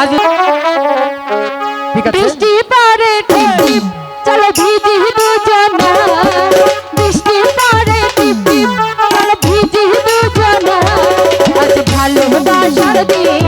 আজ ঠিক আছে? বৃষ্টি পরে টিপ টিপ, চলো ভিজি দুজনা। বৃষ্টি পরে টিপ টিপ, চলো ভিজি দুজনা। আজ ভালোবাসার দিন।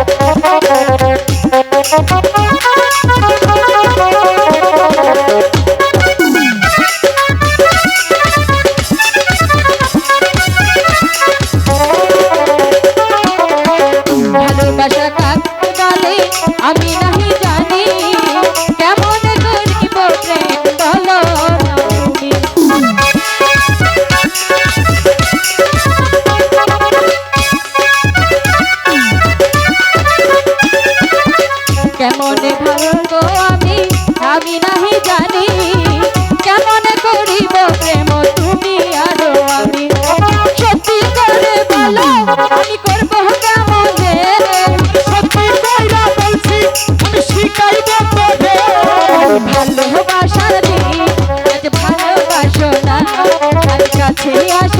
Thank you. Yes.